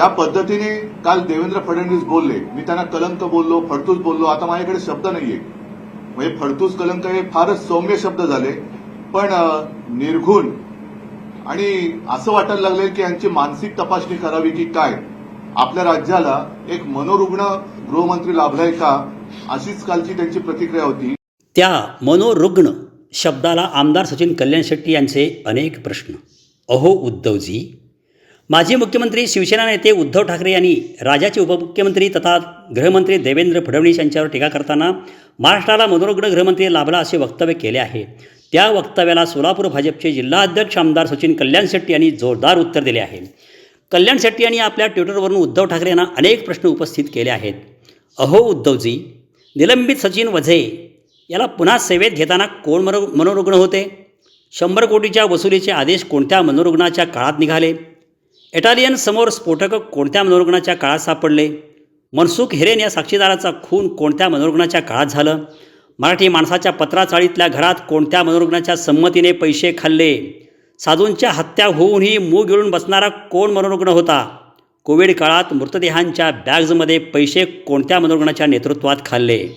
ज्या पद्धतीने काल देवेंद्र फडणवीस बोलले मी त्यांना कलंक बोललो फडतूस बोललो आता माझ्याकडे शब्द नाहीये. म्हणजे फडतूस कलंक हे फारच सौम्य शब्द झाले. पण निर्घुण आणि असं वाटायला लागले की यांची मानसिक तपासणी करावी की काय? आपल्या राज्याला एक मनोरुग्ण गृहमंत्री लाभलाय का? अशीच कालची त्यांची प्रतिक्रिया होती. त्या मनोरुग्ण शब्दाला आमदार सचिन कल्याण शेट्टी यांचे अनेक प्रश्न. अहो उद्धवजी माजी मुख्यमंत्री शिवसेना नेते उद्धव ठाकरे यांनी राज्याचे उपमुख्यमंत्री तथा गृहमंत्री देवेंद्र फडणवीस यांच्यावर टीका करताना महाराष्ट्राला मनोरुग्ण गृहमंत्री लाभला असे वक्तव्य केले आहे. त्या वक्तव्याला सोलापूर भाजपचे जिल्हाध्यक्ष आमदार सचिन कल्याण शेट्टी यांनी जोरदार उत्तर दिले आहे. कल्याण शेट्टी यांनी आपल्या ट्विटरवरून उद्धव ठाकरे यांना अनेक प्रश्न उपस्थित केले आहेत. अहो उद्धवजी निलंबित सचिन वझे याला पुन्हा सेवेत घेताना कोण मनो मनोरुग्ण होते? शंभर कोटीच्या वसुलीचे आदेश कोणत्या मनोरुग्णाच्या काळात निघाले? इटालियन समोर स्फोटक कोणत्या मनोरुग्णाच्या काळात सापडले? मनसुख हिरेन या साक्षीदाराचा खून कोणत्या मनोरुग्णाच्या काळात झालं? मराठी माणसाच्या पत्राचाळीतल्या घरात कोणत्या मनोरुग्णाच्या संमतीने पैसे खाल्ले? साधूंच्या हत्या होऊनही मूग गिळून बसणारा कोण मनोरुग्ण होता? कोविड काळात मृतदेहांच्या बॅग्जमध्ये पैसे कोणत्या मनोरुग्णाच्या नेतृत्वात खाल्ले?